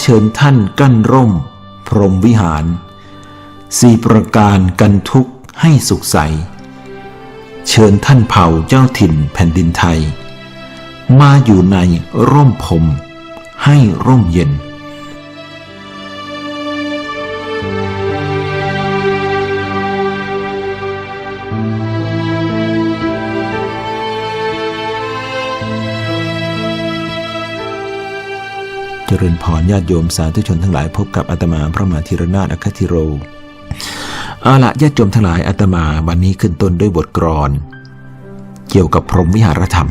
เชิญท่านกั้นร่ม พรหมวิหารสี่ประการกันทุกข์ให้สุขใส เชิญท่านเผ่าเจ้าถิ่นแผ่นดินไทย มาอยู่ในร่มผมให้ร่มเย็น จริญพรญาติโยมสาธุชนทั้งหลายพบกับอาตมาพระมหาธีรนาถอคติโร เอาละญาติโยมทั้งหลายอาตมาวันนี้ขึ้นต้นด้วยบทกรอนเกี่ยวกับพรหมวิหารธรรม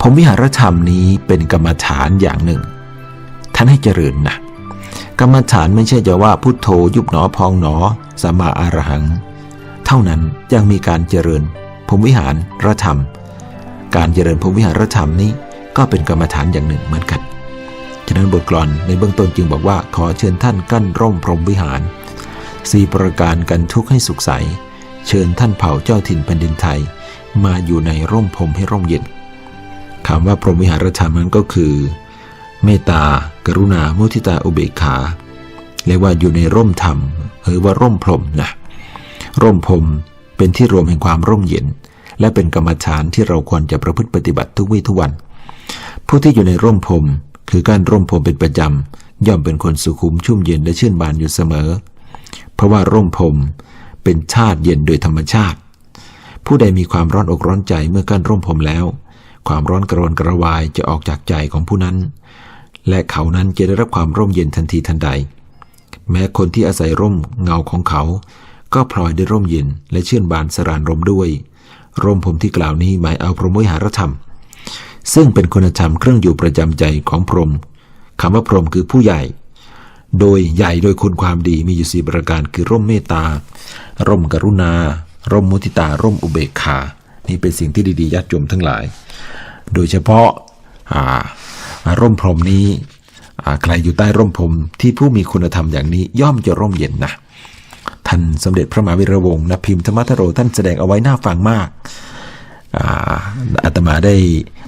พรหมวิหารธรรมนี้เป็นกรรมฐานอย่างหนึ่ง ท่านให้เจริญนะ กรรมฐานไม่ใช่จะว่าพุทโธยุบหนอพองหนอสัมมาอารหัง เท่านั้นยังมีการเจริญพรหมวิหารธรรม การเจริญพรหมวิหารธรรมนี้ก็เป็นกรรมฐานอย่างหนึ่งเหมือนกัน นั้นบทกลอนในเบื้องต้นจึงบอกว่าขอเชิญท่านกั้นร่มพรมวิหารสี่ประการกันทุกข์ให้สุขใส เชิญท่านเผ่าเจ้าถิ่นแผ่นดินไทย มาอยู่ในร่มพรมให้ร่มเย็นคำว่าพรหมวิหารธรรมนั้นก็คือ เมตตา กรุณา มุทิตาอุเบกขาเรียกว่าอยู่ในร่มธรรมหรือว่าร่มพรมนะร่มพรมเป็นที่รวมแห่งความร่มเย็น และเป็นกรรมฐานที่เราควรจะประพฤติปฏิบัติทุกวี่ทุกวัน ผู้ที่อยู่ในร่มพรม คือการร่มพรมเป็นประจำย่อมเป็นคนสุขุมชุ่มเย็นและชื่นบานอยู่เสมอ เพราะว่าร่มพรมเป็นชาติเย็นโดยธรรมชาติ ผู้ใดมีความร้อนอกร้อนใจเมื่อกั้นร่มพรมแล้ว ความร้อนกระวนกระวายจะออกจากใจของผู้นั้น และเขานั้นจะได้รับความร่มเย็นทันทีทันใด แม้คนที่อาศัยร่มเงาของเขา ก็พลอยได้ร่มเย็นและชื่นบานสรานรมด้วย ร่มผมที่กล่าวนี้หมายเอาพรหมวิหารธรรม ซึ่งเป็นคุณธรรมเครื่องอยู่ประจำใจของพรหมคำว่าพรหมคือผู้ใหญ่ โดยใหญ่โดยคุณความดีมีอยู่สี่ประการคือร่มเมตตา ร่มกรุณา ร่มมุทิตา ร่มอุเบกขา นี่เป็นสิ่งที่ดีๆญาติโยมทั้งหลาย โดยเฉพาะาร่มพรหมนี้ใครอยู่ใต้ร่มพรหมที่ผู้มีคุณธรรมอย่างนี้ย่อมจะร่มเย็นนะท่านสมเด็จพระมหาวิระวงศ์นพิมพ์ธรรมทโรท่านแสดงเอาไว้น่าฟังมาก อาอาตมาได้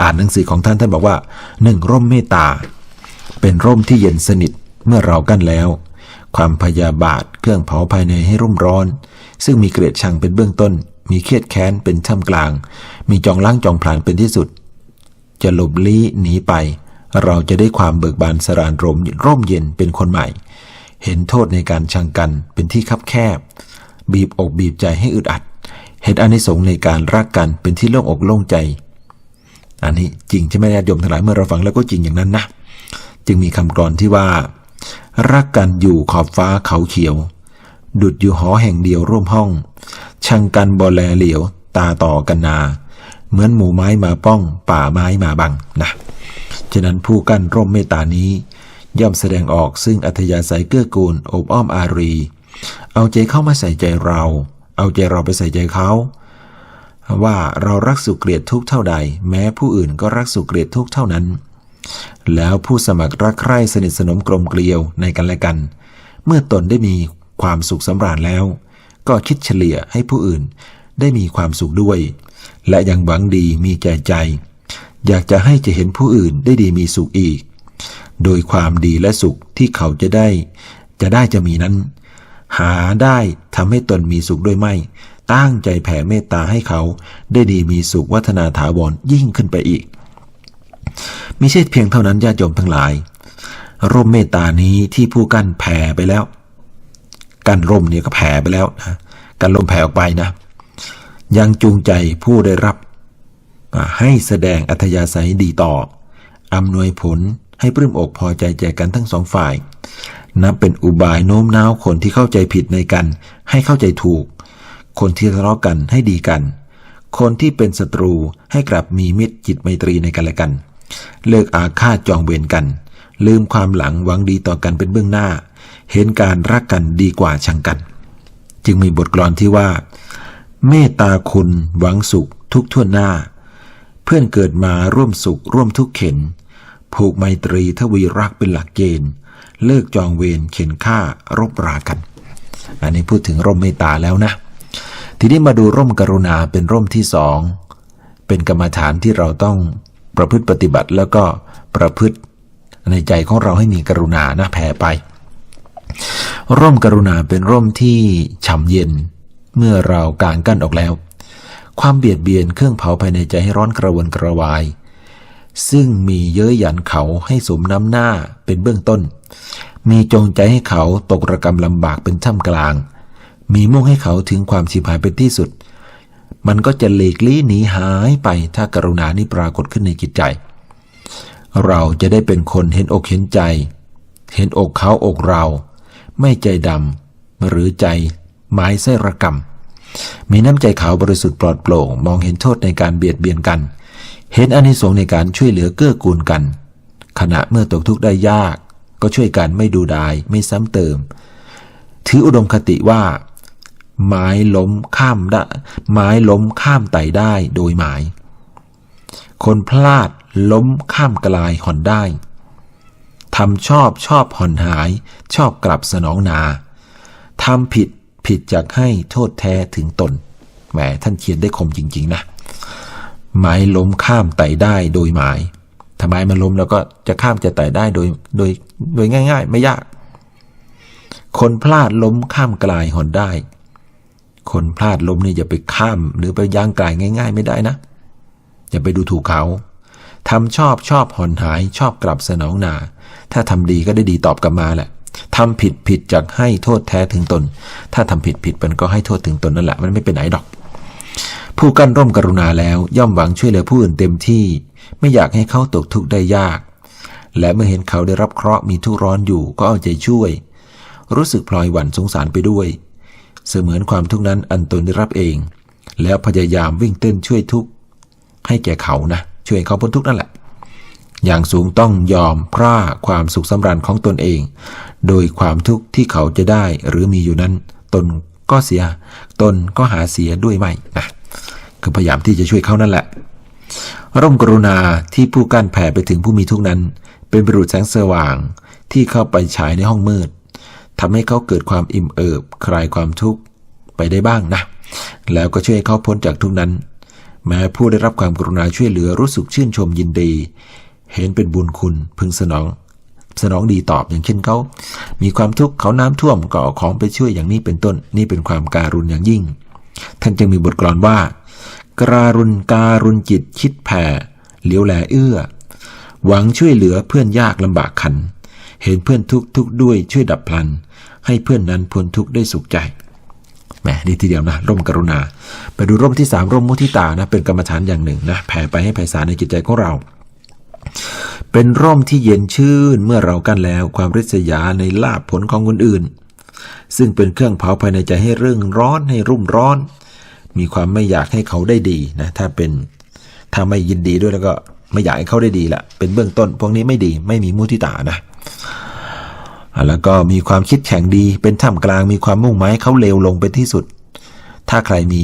อ่านหนังสือของท่านท่านบอกว่าหนึ่งร่มเมตตา เป็นร่มที่เย็นสนิทเมื่อเรากั้นแล้ว ความพยาบาทเครื่องเผาภายในให้ร่มร้อน ซึ่งมีเกลียดชังเป็นเบื้องต้น มีเครียดแค้นเป็นท่ามกลาง มีจองล้างจองผลาญเป็นที่สุด จะหลบลี้หนีไป เราจะได้ความเบิกบานสรานรมร่มเย็นเป็นคนใหม่ เห็นโทษในการชังกันเป็นที่คับแคบ บีบอกบีบใจให้อึดอัด เห็นอานิสงส์ในการรักกันเป็นที่โล่งอกโล่งใจ อันนี้จริงใช่ไหมญาติโยมทั้งหลายเมื่อเราฟังแล้วก็จริงอย่างนั้นนะจึงมีคำกรอนที่ว่า รักกันอยู่ขอบฟ้าเขาเขียว ดุดอยู่หอแห่งเดียวร่วมห้อง ชังกันบอแลเหลียว ตาต่อกันนา เหมือนหมู่ไม้มาป้อง ป่าไม้มาบังนะฉะนั้นผู้กั้นร่มเมตตานี้ ย่อมแสดงออกซึ่งอัธยาศัยเกื้อกูลอบอ้อมอารี เอาใจเข้ามาใส่ใจเรา เอาใจเราไปใส่ใจเขา ว่าเรารักสุขเกลียดทุกเท่าใด แม้ผู้อื่นก็รักสุขเกลียดทุกเท่านั้น แล้วผู้สมัครรักใคร่สนิทสนมกลมเกลียวในกันและกัน เมื่อตนได้มีความสุขสำราญแล้ว ก็คิดเฉลี่ยให้ผู้อื่นได้มีความสุขด้วย และยังหวังดีมีแก่ใจ อยากจะให้จะเห็นผู้อื่นได้ดีมีสุขอีก โดยความดีและสุขที่เขาจะได้ จะได้จะมีนั้น หาได้ทำให้ตนมีสุขด้วยไม่ ตั้งใจแผ่เมตตาให้เขา ได้ดีมีสุขวัฒนาถาวรยิ่งขึ้นไปอีกมิใช่เพียงเท่านั้นญาติโยมทั้งหลาย ร่มเมตตานี้ที่ผู้กั้นแผ่ไปแล้ว กันร่มเนี่ยก็แผ่ไปแล้วนะกันลมแผ่ออกไปนะ ยังจูงใจผู้ได้รับ ให้แสดงอัธยาศัยดีต่ออำนวยผลให้ปลื้มอกพอใจแจกันทั้งสองฝ่าย นับเป็นอุบายโน้มน้าวคนที่เข้าใจผิดในกัน ให้เข้าใจถูก คนที่ทะเลาะกันให้ดีกัน คนที่เป็นศัตรูให้กลับมีมิตรจิตไมตรีในกันและกัน เลิกอาฆาตจองเวรกัน ลืมความหลังหวังดีต่อกันเป็นเบื้องหน้า เห็นการรักกันดีกว่าชังกัน จึงมีบทกลอนที่ว่า เมตตาคุณหวังสุขทุกทั่วหน้า เพื่อนเกิดมาร่วมสุขร่วมทุกข์เข็นผูกไมตรีทวีรักเป็นหลักเกณฑ์ เลิกจองเวรเข็นฆ่ารบรากัน อันนี้พูดถึงร่มเมตตาแล้วนะ ทีนี้มาดูร่มกรุณาเป็นร่มที่สองเป็นกรรมฐานที่เราต้องประพฤติปฏิบัติแล้วก็ประพฤติในใจของเราให้มีกรุณานะแผ่ไป ร่มกรุณาเป็นร่มที่ฉ่ำเย็น เมื่อเรากางกั้นออกแล้ว ความเบียดเบียนเครื่องเผาภายในใจให้ร้อนกระวนกระวาย ซึ่งมีเย้ยหยันเขาให้สมน้ำหน้าเป็นเบื้องต้น มีจงใจให้เขาตกระกรรมลำบากเป็นท่ามกลาง มีมุ่งให้เขาถึงความชิบหายเป็นที่สุด มันก็จะหลีกลี่หนีหายไปถ้ากรุณานี้ปรากฏขึ้นในจิตใจ เราจะได้เป็นคนเห็นอกเห็นใจ เห็นอกเขาอกเรา ไม่ใจดำหรือใจไม้ไส้ระกรรม มีน้ำใจขาวบริสุทธิ์ปลอดโปร่ง มองเห็นโทษในการเบียดเบียนกัน เห็นอานิสงส์ในการช่วยเหลือเกื้อกูลกัน ขณะเมื่อตกทุกข์ได้ยาก ก็ช่วยกันไม่ดูดายไม่ซ้ำเติม ถืออุดมคติว่า ไม้ล้มข้ามได้ไม้ล้มข้ามไต่ได้โดยหมาย คนพลาดล้มข้ามกลายห่อนได้ทำชอบชอบห่อนหาย ชอบกลับสนองนาทำผิดผิดจากให้โทษแท้ถึงตน แหมท่านเขียนได้คมจริง ๆ นะไม้ล้มข้ามไต่ได้โดยหมาย ถ้าไม้มันล้มแล้วก็จะข้ามจะไต่ได้โดยโดยโดยง่าย ๆ ไม่ยาก คนพลาดล้มข้ามกลายหอนได้ คนพลาดล้มนี่อย่าไปข้ามหรือไปย่างกลายง่าย ๆ ไม่ได้นะ อย่าไปดูถูกเขาทำชอบชอบหอนหายชอบกลับสนองนา ถ้าทำดีก็ได้ดีตอบกลับมาแหละทำผิดผิดจากให้โทษแท้ถึงตน ถ้าทำผิดผิดมันก็ให้โทษถึงตนนั่นแหละมันไม่เป็นไหนดอก ผู้กั้นร่มกรุณาแล้วย่อมหวังช่วยเหลือผู้อื่นเต็มที่ ไม่อยากให้เขาตกทุกข์ได้ยาก และเมื่อเห็นเขาได้รับเคราะห์มีทุกข์ร้อนอยู่ก็เอาใจช่วย รู้สึกพลอยหวั่นสงสารไปด้วย เสมือนความทุกข์นั้นอันตนได้รับเอง แล้วพยายามวิ่งเต้นช่วยทุกข์ให้แก่เขานะ ช่วยเขาพ้นทุกข์นั่นแหละ อย่างสูงต้องยอมพร่าความสุขสำราญของตนเอง โดยความทุกข์ที่เขาจะได้หรือมีอยู่นั้น ตนก็เสีย ตนก็หาเสียด้วยไม่นะคือพยายามที่จะช่วยเขานั่นแหละ ร่มกรุณาที่ผู้กั้นแผ่ไปถึงผู้มีทุกนั้น เป็นบรุษแสงสว่างที่เข้าไปฉายในห้องมืดทำให้เขาเกิดความอิ่มเอิบคลายความทุกข์ไปได้บ้างนะ แล้วก็ช่วยให้เขาพ้นจากทุกนั้น แม้ผู้ได้รับความกรุณาช่วยเหลือรู้สึกชื่นชมยินดี เห็นเป็นบุญคุณพึงสนอง สนองดีตอบอย่างเช่นเขา มีความทุกข์เขาน้ำท่วมก็เอาของไปช่วยอย่างนี้เป็นต้น นี่เป็นความการุณอย่างยิ่ง ท่านจึงมีบทกลอนว่า การุณการุณจิตคิดแผ่เหลียวแลเอื้อ หวังช่วยเหลือเพื่อนยากลำบากขัน เห็นเพื่อนทุกทุกด้วยช่วยดับพลัน ให้เพื่อนนั้นพ้นทุกข์ได้สุขใจแหมดีทีเดียวนะร่มกรุณา ไปดูร่มที่สามร่มมุทิตานะเป็นกรรมฐานอย่างหนึ่งนะแผ่ไปให้ไพศาลในจิตใจของเรา เป็นร่มที่เย็นชื่นเมื่อเรากันแล้วความริษยาในลาภผลของคนอื่น ซึ่งเป็นเครื่องเผาภายในใจให้เรื่องร้อนให้รุ่มร้อน มีความไม่อยากให้เขาได้ดีนะถ้าเป็นถ้าไม่ยินดีด้วยแล้วก็ไม่อยากให้เขาได้ดีละเป็นเบื้องต้น พวกนี้ไม่ดีไม่มีมุทิตานะแล้วก็มีความคิดแข่งดีเป็นท่ามกลางมีความมุ่งหมายเขาเลวลงเป็นที่สุด ถ้าใครมี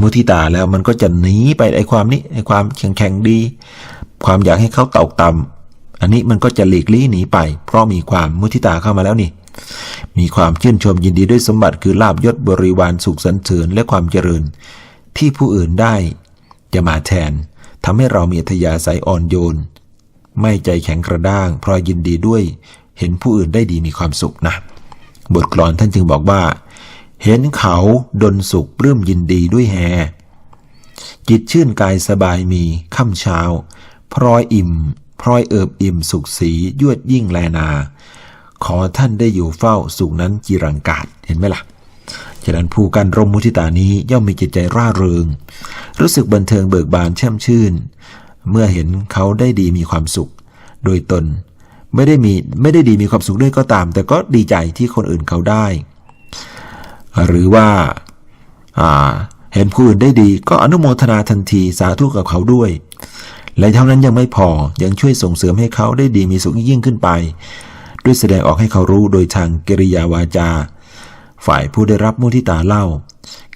มุทิตาแล้วมันก็จะหนีไปไอ้ความนี้ไอ้ความแข่งแข่งดี ความอยากให้เขาตกต่ำอันนี้มันก็จะหลีกลี่หนีไป เพราะมีความมุทิตาเข้ามาแล้วนี่ มีความชื่นชมยินดีด้วยสมบัติคือลาบยศบริวารสุขสันเสริญและความเจริญ ที่ผู้อื่นได้จะมาแทนทำให้เรามีอัธยาศัยอ่อนโยน ไม่ใจแข็งกระด้างเพราะยินดีด้วย เห็นผู้อื่นได้ดีมีความสุขนะ บทกลอนท่านจึงบอกว่า เห็นเขาดนสุขปลื้มยินดีด้วยแฮจิตชื่นกายสบายมีค่ำเช้าพลอยอิ่มพลอยเอิบอิ่มสุขสียวดยิ่งแลนา ขอท่านได้อยู่เฝ้าสุขนั้นจีรังกาศเห็นไหมล่ะฉะนั้นผู้กันร่มมุทิตานี้ย่อมมีจิตใจร่าเริง รู้สึกบันเทิงเบิกบานแช่มชื่น เมื่อเห็นเขาได้ดีมีความสุข โดยตนไม่ได้มีไม่ได้ดีมีความสุขด้วยก็ตาม แต่ก็ดีใจที่คนอื่นเขาได้ หรือว่าอ่าเห็นผู้อื่นได้ดีก็อนุโมทนาทันทีสาธุกับเขาด้วย และเท่านั้นยังไม่พอยังช่วยส่งเสริมให้เขาได้ดีมีสุขยิ่งขึ้นไป ด้วยแสดงออกให้เขารู้โดยทางกิริยาวาจา ฝ่ายผู้ได้รับมุทิตาเล่า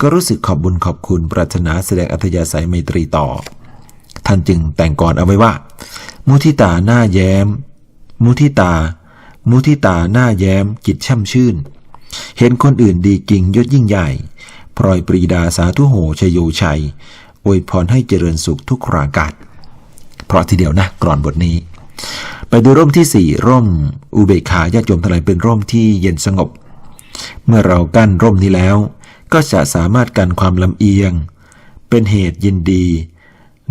ก็รู้สึกขอบบุญขอบคุณปรารถนาแสดงอัธยาศัยไมตรีต่อ ท่านจึงแต่งก่อนเอาไว้ว่า มุทิตาหน้าแย้ม มุทิตา มุทิตาหน้าแย้มจิตช่ำชื่น เห็นคนอื่นดีจริงยศยิ่งใหญ่พลอยปรีดาสาธุโหชโยชัยอวยพรให้เจริญสุขทุกครากาศเพราะทีเดียวนะกรอนบทนี้ ไปดูร่มที่สี่ร่ม อุเบกขาญาติโยมทั้งหลายเป็นร่มที่เย็นสงบ เมื่อเรากั้นร่มนี้แล้ว ก็จะสามารถกันความลำเอียง เป็นเหตุยินดี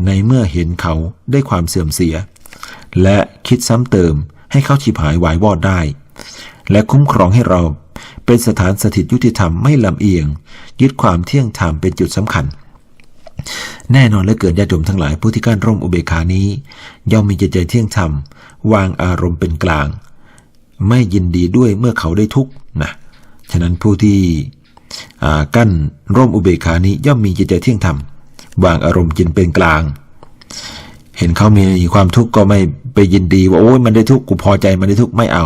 ในเมื่อเห็นเขาได้ความเสื่อมเสีย และคิดซ้ำเติมให้เขาฉิบหายวายวอดได้ และคุ้มครองให้เราเป็นสถานสถิตยุติธรรมไม่ลำเอียง ยึดความเที่ยงธรรมเป็นจุดสำคัญ แน่นอนและเกิดญาติโยมทั้งหลายผู้ที่กั้นร่มอุเบกขานี้ ย่อมมีจิตใจเที่ยงธรรม วางอารมณ์เป็นกลาง ไม่ยินดีด้วยเมื่อเขาได้ทุกข์นะฉะนั้นผู้ที่กั้นร่มอุเบกขานี้ย่อมมีจิตใจเที่ยงธรรมวางอารมณ์จินเป็นกลาง เห็นเขามีความทุกข์ก็ไม่ไปยินดีว่าโอ้ยมันได้ทุกข์กูพอใจมันได้ทุกข์ไม่เอา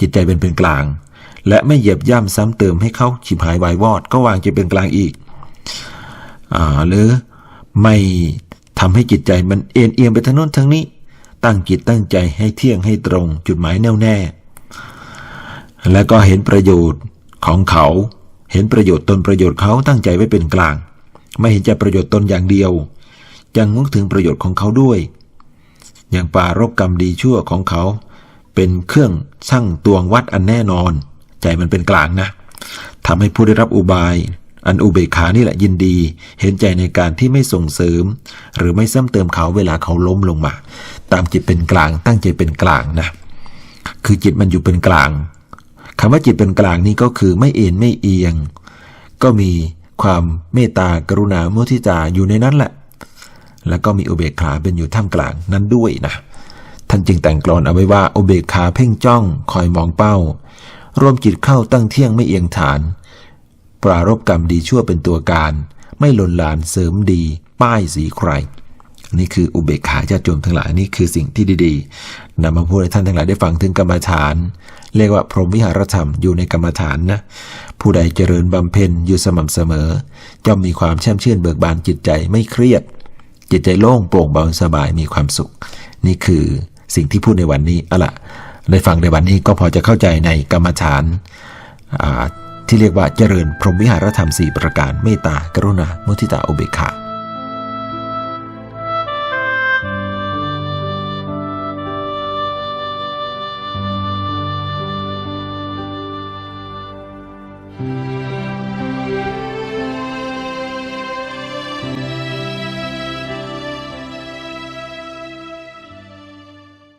จิตใจเป็นเป็นกลาง และไม่เหยียบย่ำซ้ำเติมให้เขาฉิบหายวายวอด ก็วางจิตเป็นกลางอีกอหรือไม่ทำให้จิตใจมันเอ็นเอียงไปทางโน้นทางนี้ ตั้งจิตตั้งใจให้เที่ยงให้ตรงจุดหมายแน่วแน่ และก็เห็นประโยชน์ของเขา เห็นประโยชน์ตนประโยชน์เขาตั้งใจไว้เป็นกลาง ไม่เห็นจะประโยชน์ตนอย่างเดียวยังนึกถึงประโยชน์ของเขาด้วย อย่างปรารบกรรมดีชั่วของเขา เป็นเครื่องชั่งตวงวัดอันแน่นอน ใจมันเป็นกลางนะทำให้ผู้ได้รับอุบาย อันอุเบกขานี่แหละยินดี เห็นใจในการที่ไม่ส่งเสริม หรือไม่ซ้ำเติมเขาเวลาเขาล้มลงมา ตามจิตเป็นกลาง ตั้งใจเป็นกลางนะ คือจิตมันอยู่เป็นกลางคำว่าจิตเป็นกลางนี่ก็คือไม่เอ็นไม่เอียง ก็มีความเมตตากรุณามุทิตาอยู่ในนั้นแหละ แล้วก็มีอุเบกขาเป็นอยู่ท่ามกลางนั้นด้วยนะท่านจึงแต่งกลอนเอาไว้ว่าอุเบกขาเพ่งจ้อง คอยมองเป้า รวมจิตเข้าตั้งเที่ยงไม่เอียงฐาน ปรารบกรรมดีชั่วเป็นตัวการ ไม่หล่นหลานเสริมดี ป้ายสีใคร นี่คืออุเบกขาญาติโยมทั้งหลายนี่คือสิ่งที่ดีๆนำมาพูดให้ท่านทั้งหลายได้ฟังถึงกรรมฐาน เรียกว่าพรหมวิหารธรรมอยู่ในกรรมฐานนะผู้ใดเจริญบำเพ็ญอยู่สม่ำเสมอจะมีความแช่มชื่นเบิกบานจิตใจไม่เครียด จิตใจโล่งโปร่งเบาสบายมีความสุข นี่คือสิ่งที่พูดในวันนี้อาล่ะได้ฟังในวันนี้ก็พอจะเข้าใจในกรรมฐานอ่า ที่เรียกว่าเจริญพรหมวิหารธรรม 4 ประการเมตตากรุณามุทิตาอุเบกขา